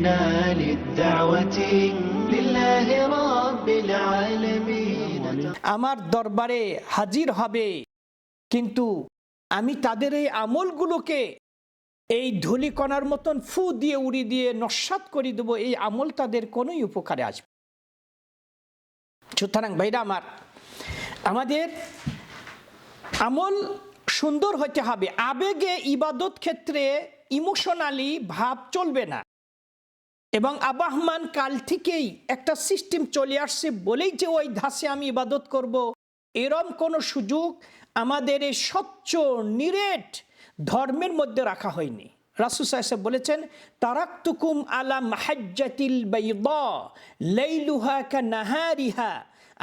جئنا للدعوة لله رب العالمين আমার দরবারে হাজির হবে কিন্তু আমি তাদের এই আমলগুলোকে এই ধুলিকণার মতন ফু দিয়ে উড়ি দিয়ে নস্বাত করে দেবো এই আমল তাদের কোনোই উপকারে আসবে সুতরাং ভাইরা আমার আমাদের আমল সুন্দর হতে হবে আবেগে ইবাদত ক্ষেত্রে ইমোশনালি ভাব চলবে না এবং আবাহমান কাল থেকেই একটা সিস্টেম চলে আসছে বলেই যে ওই ধাসে আমি ইবাদত করব। এরম কোনো সুযোগ আমাদের এই স্বচ্ছ, নিরেট ধর্মের মধ্যে রাখা হয়নি। রাসুল সাহেব বলেছেন, তারাক্তুকুম আলা মাহাজ্জাতিল লাইলুহা কা নাহারিহা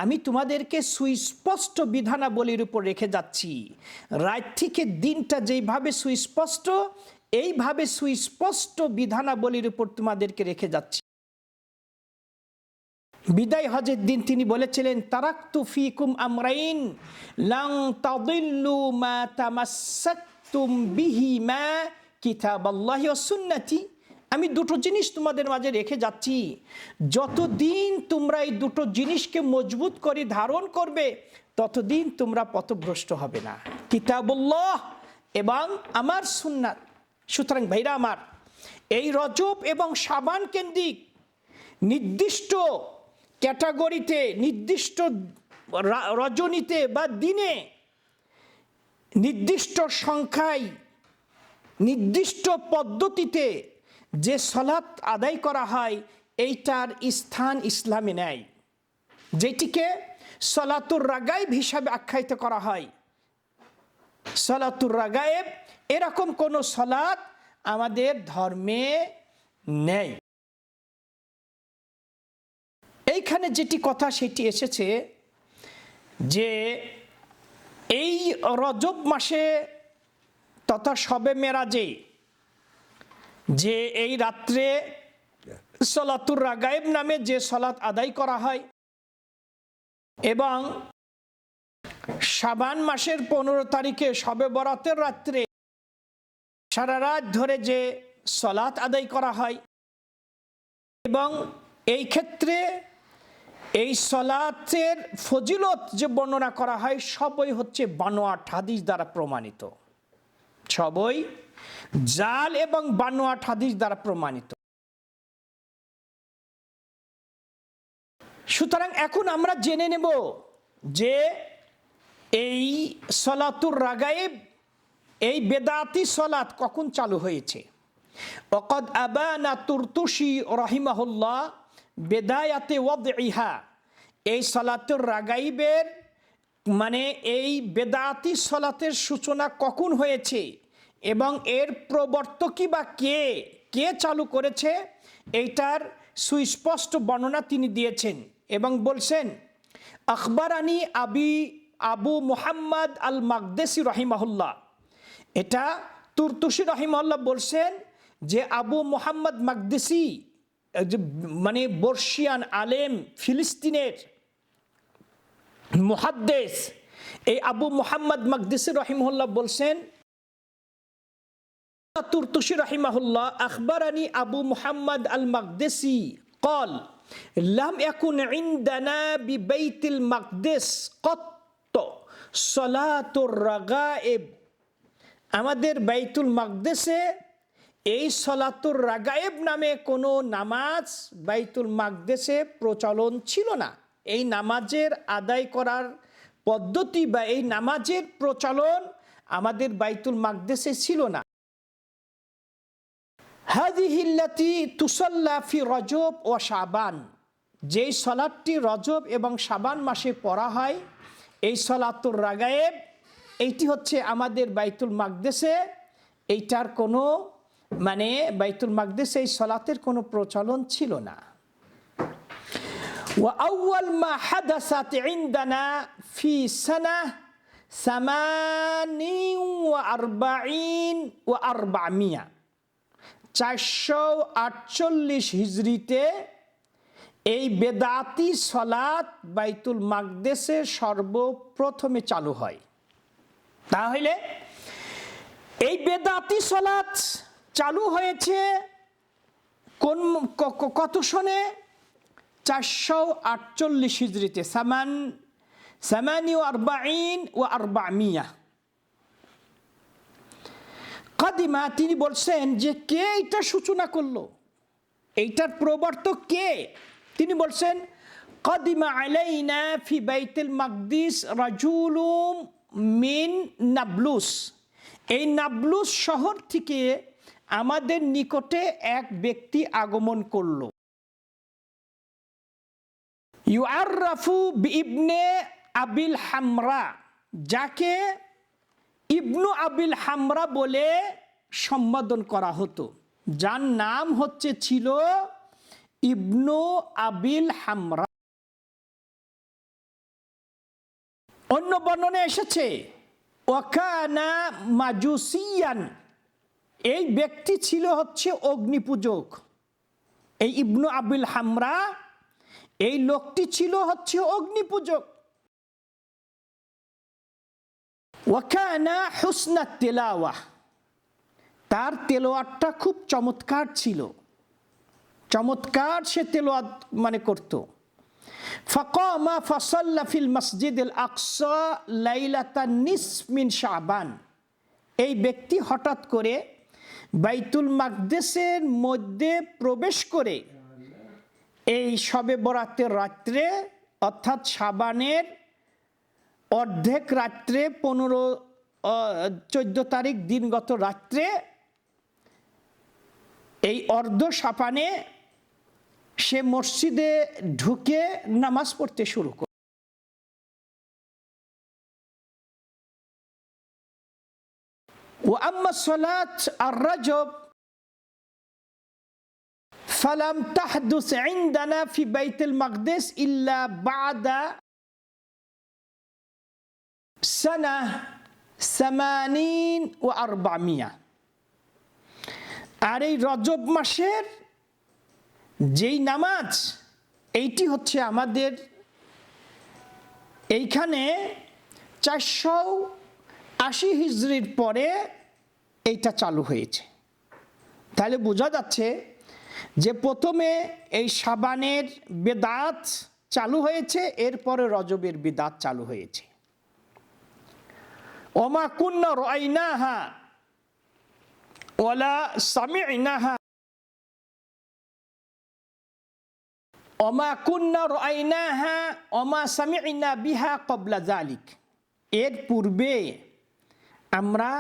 আমি তোমাদেরকে সুস্পষ্ট বিধানাবলীর উপর রেখে যাচ্ছি। রাত থেকে দিনটা যেইভাবে সুস্পষ্ট এইভাবে সুস্পষ্ট বিধানাবলীর উপর তোমাদেরকে রেখে যাচ্ছি। বিদায় হজের দিন তিনি বলেছিলেন, তারাক্তু ফিকুম আমরাইন, লাং তাদিল্লু মা তামাসাক্তুম বিহি মা কিতাবাল্লাহি ওয়াস সুন্নাতি। আমি দুটো জিনিস তোমাদের মাঝে রেখে যাচ্ছি। যতদিন তোমরা এই দুটো জিনিসকে মজবুত করে ধারণ করবে, ততদিন তোমরা পথভ্রষ্ট হবে না। কিতাবুল্লাহ এবং আমার সুন্নাত। সুতরাং ভাইরা আমার, এই রজব এবং সাবান কেন্দ্রিক নির্দিষ্ট ক্যাটাগরিতে, নির্দিষ্ট রজনীতে বা দিনে নির্দিষ্ট সংখ্যায়, নির্দিষ্ট পদ্ধতিতে যে সলাৎ আদায় করা হয়, এইটার স্থান ইসলামে নেয় যেটিকে সলাতুর রাগাইব হিসাবে আখ্যায়িত করা হয়। সলাতুর রাগায়েব, এরকম কোনো সলাৎ আমাদের ধর্মে নেই। এইখানে যেটি কথা সেটি এসেছে যে এই রজব মাসে তথা সবে মেরাজে যে এই রাত্রে সলাতুর রাগায়েব নামে যে সলাৎ আদায় করা হয় এবং সাবান মাসের পনেরো তারিখে সবে বরাতের রাত্রে সারা রাত ধরে যে সলাৎ আদায় করা হয় এবং এই ক্ষেত্রে এই সলাতের ফজিলত যে বর্ণনা করা হয় সবই হচ্ছে বানোয়াট হাদিস দ্বারা প্রমাণিত। সবই জাল এবং বানোয়াট হাদিস দ্বারা প্রমাণিত। সুতরাং এখন আমরা জেনে নেব যে এই সলাতুর রাগায়েব, এই বেদাতি সলাত কখন চালু হয়েছে? ওকদ আবানা তুরতুশি রহিমাহুল্লাহ বেদায়াতে ওদ ইহা এই সলাতুর রাগাইবের মানে এই বেদাতি সলাতের সূচনা কখন হয়েছে এবং এর প্রবর্তকই বা কে কে চালু করেছে? এইটার সুস্পষ্ট বর্ণনা তিনি দিয়েছেন এবং বলছেন, আখবরানি আবি আবু মুহাম্মদ আল মাকদেসি রহিমাহুল্লাহ। এটা তুরতুসি রহিমাল্লাহ বলছেন যে আবু মোহাম্মদ মাকদেসি মানে বর্ষিয়ান আলেম, ফিলিস্তিনের মহাদ্দেস, এই আবু মোহাম্মদ মাকদিসি রহিমহুল্লাহ বলছেন তুরতুসি রহিমাহুল্লাহ, আখবরানি আবু মোহাম্মদ আল মাকদেসি কল, লাম ইয়াকুন ইনদানা বি বাইতিল মাকদেস কত সলাতুর আমাদের বাইতুল মাকদেশে এই সলাতুর রাগায়েব নামে কোনো নামাজ বাইতুল মাকদেশে প্রচলন ছিল না। এই নামাজের আদায় করার পদ্ধতি বা এই নামাজের প্রচলন আমাদের বাইতুল মাকদেশে ছিল না। হাজি হিল্লাতি তুসল্লাফি রজব ও সাবান যেই সলাদটি রজব এবং সাবান মাসে পড়া হয় এই সলাতুর রাগায়েব এইটি হচ্ছে আমাদের বাইতুল মাকদেসে এইটার কোনো মানে বাইতুল মাকদেসে এই সলাতের কোনো প্রচলন ছিল না وأول ما حدثت عندنا في سنة ثماني وأربعين وأربعمية চারশো আটচল্লিশ হিজড়িতে এই বেদাতি সলাৎ বাইতুল মাকদেসে সর্বপ্রথমে চালু হয়। তাহলে এই বেদাতি সলাৎ চালু হয়েছে কোন কত সনে? চারশো আটচল্লিশ হিজড়িতে সামান, সামানি ও আরবাইন ও আরবামিয়া। কাদিমা, তিনি বলছেন যে কে এটা সূচনা করল? এইটার প্রবর্তক কে? তিনি বলছেন, কাদিমা আলাইনা ফি বাইতুল মাকদিস রাজুলুম মিন নাবলুস। এই নাবলুস শহর থেকে আমাদের নিকটে এক ব্যক্তি আগমন করল। ইউআররাফু ইবনে আবিল হামরা, যাকে ইবনু আবিল হামরা বলে সম্বোধন করা হতো। যার নাম হচ্ছে ছিল ইবনু আবিল হামরা। অন্য বর্ণনে এসেছে, ওয়াকানা মাজুসিয়ান, এই ব্যক্তি ছিল হচ্ছে অগ্নিপূজক। এই ইবনু আবিল হামরা, এই লোকটি ছিল হচ্ছে অগ্নিপূজক। ওয়াকানা হুসনা তেলাওয়া তার তেলোয়ারটা খুব চমৎকার ছিল। চমৎকার সে তেলোয়াত মানে করত। ফকমা ফসল্লা ফিল মসজিদ আল আকসা লাইলাতা নিসমিন শাবান। এই ব্যক্তি হঠাৎ করে বাইতুল মাকদেসের মধ্যে প্রবেশ করে এই সবে বরাতের রাত্রে, অর্থাৎ সাবানের অর্ধেক রাত্রে পনেরো চোদ্দ তারিখ দিনগত রাত্রে এই অর্ধ সাপানে সে মসজিদে ঢুকে নামাজ পড়তে শুরু করে ও আম্মা সলাত আর রাজব فلم تحدث عندنا في بيت المقدس إلا بعد سنة ثمانين وأربعمية আর এই রজব মাসের যেই নামাজ, এইটি হচ্ছে আমাদের এইখানে চারশো আশি হিজড়ির পরে এইটা চালু হয়েছে। তাহলে বোঝা যাচ্ছে যে প্রথমে এই সাবানের বেদাত চালু হয়েছে, এরপরে রজবের বেদাত চালু হয়েছে। ওমা কুন্ন রাইনাহা ওলা সামি সামিনাহা ওমা কুন্ন রাইনাহা ওমা সামিনা বিহা কবলা জালিক এর পূর্বে আমরা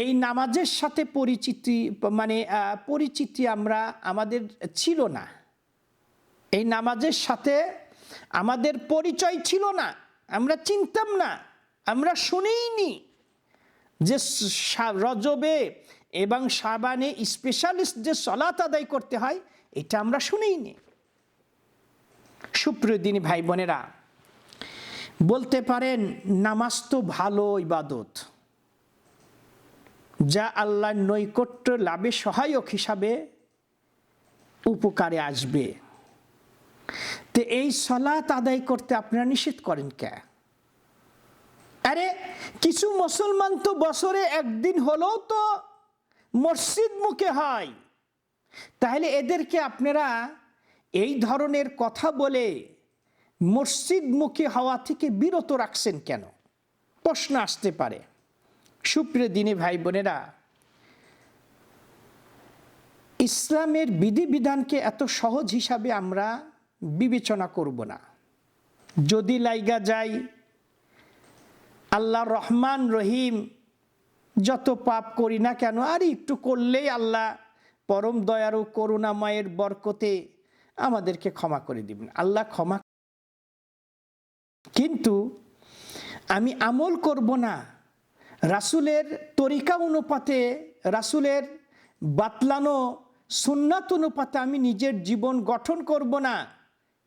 এই নামাজের সাথে পরিচিতি মানে পরিচিতি আমরা আমাদের ছিল না। এই নামাজের সাথে আমাদের পরিচয় ছিল না। আমরা চিনতাম না। আমরা শুনেইনি যে রজবে এবং সাবানে স্পেশালিস্ট যে সলাত আদায় করতে হয়, এটা আমরা শুনেইনি। সুপ্রিয় দিনী ভাই বোনেরা, বলতে পারেন নামাজ তো ভালো ইবাদত। যা আল্লাহর নৈকট্য লাভে সহায়ক হিসাবে উপকারে আসবে। তো এই সলাত আদায় করতে আপনারা নিষেধ করেন কে? আরে, কিছু মুসলমান তো বছরে একদিন হলেও তো মসজিদ মুখে হয়। তাহলে এদেরকে আপনারা এই ধরনের কথা বলে মসজিদ মুখী হওয়া থেকে বিরত রাখছেন কেন? প্রশ্ন আসতে পারে। সুপ্রিয় দিনী ভাই বোনেরা, ইসলামের বিধিবিধানকে এত সহজ হিসাবে আমরা বিবেচনা করব না। যদি লাইগা যাই আল্লাহ রহমান রহিম যত পাপ করি না কেন, আর একটু করলেই আল্লাহ পরম দয়ারু করুণাময়ের বরকতে আমাদেরকে ক্ষমা করে দিবেন। আল্লাহ ক্ষমা কিন্তু আমি আমল করব না। রাসুলের তরিকা অনুপাতে, রাসুলের বাতলানো সুন্নাত অনুপাতে আমি নিজের জীবন গঠন করব না।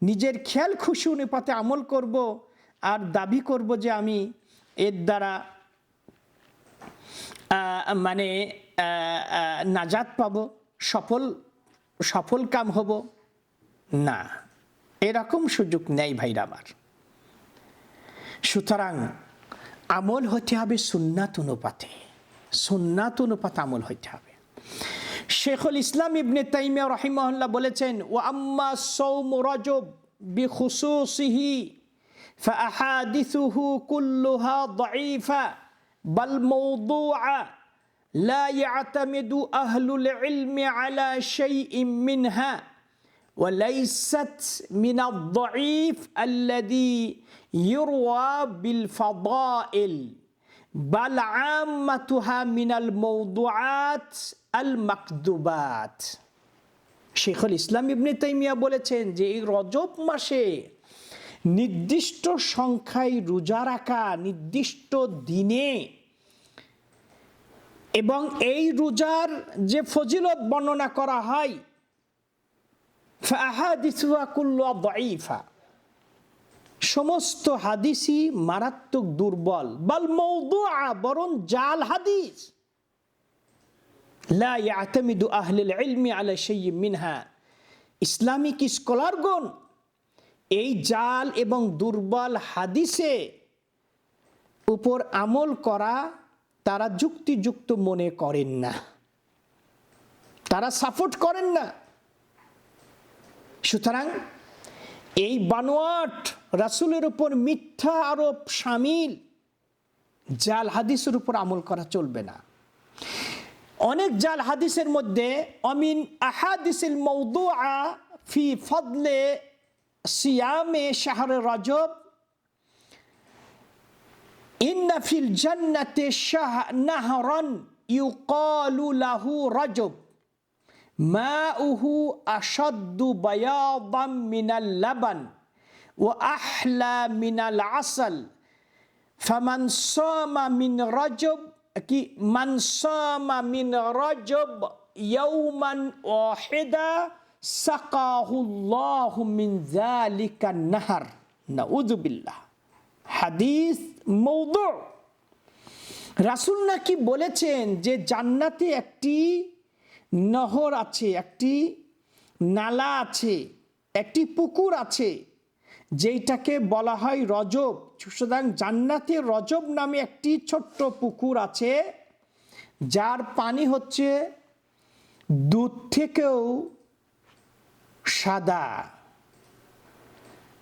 নিজের খেয়াল খুশি অনুপাতে আমল করব আর দাবি করব যে আমি এর দ্বারা মানে নাজাত পাব, সফল সফল কাম হব। না এরকম সুযোগ নেই ভাইরা আমার সুতরাং আমল হতে হবে সুন্নাত অনুপাতে সুন্নাত অনুপাতে আমল হতে হবে শেখুল ইসলাম ইবনে তাইমিয়া রহিমহল্লা বলেছেন ও আম্মা সৌম রজব বিখুসুসিহি فأحادثه كلها ضعيفة بل موضوعة لا يعتمد أهل العلم على شيء منها وليست من الضعيف الذي يروى بالفضائل بل عامتها من الموضوعات المكذوبات শেখুল ইসলাম ইবনে তাইমিয়া বলেছেন যে এই রজব মাসে নির্দিষ্ট সংখ্যায় রোজা রাখা নির্দিষ্ট দিনে এবং এই রোজার যে ফজিলত বর্ণনা করা হয় সমস্ত হাদিসই মারাত্মক দুর্বল। বাল বরং জাল হাদিস। লা মিনহা। ইসলামিক স্কলারগণ এই জাল এবং দুর্বল হাদিসে উপর আমল করা তারা যুক্তিযুক্ত মনে করেন না। তারা সাপোর্ট করেন না। সুতরাং এই বানোয়াট রাসুলের উপর মিথ্যা আরোপ সামিল, জাল হাদিসের উপর আমল করা চলবে না। অনেক জাল হাদিসের মধ্যে অমিন আহাদিসিল মৌদুআ ফি ফদলে সিয়ামে শাহরে রজব, ইন্না ফিল জান্নাতে শাহ নাহরন ইউকালু লাহু রজব। মা উহু আসাদু বায়াদাম মিনাল লাবান ও আহলা মিনাল আসল। ফামান সামা মিন রজব, কি মান সামা মিন রজব ইয়াউমান ওয়াহিদা সাকাহুল্লাহু মিন যালিকা নাহার। নাউযুবিল্লাহ হাদিস মৌদ। রাসুল নাকি বলেছেন যে জান্নাতে একটি নহর আছে, একটি নালা আছে, একটি পুকুর আছে, যেইটাকে বলা হয় রজব। সুতরাং জান্নাতে রজব নামে একটি ছোট্ট পুকুর আছে, যার পানি হচ্ছে দুধ থেকেও সাদা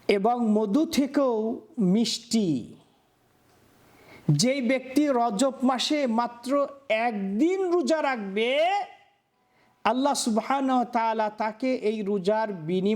এবং মধু থেকেও মিষ্টি। যেই ব্যক্তি রজব মাসে মাত্র একদিন রোজা রাখবে আল্লাহ তাআলা তাকে এই রোজার বিনিময়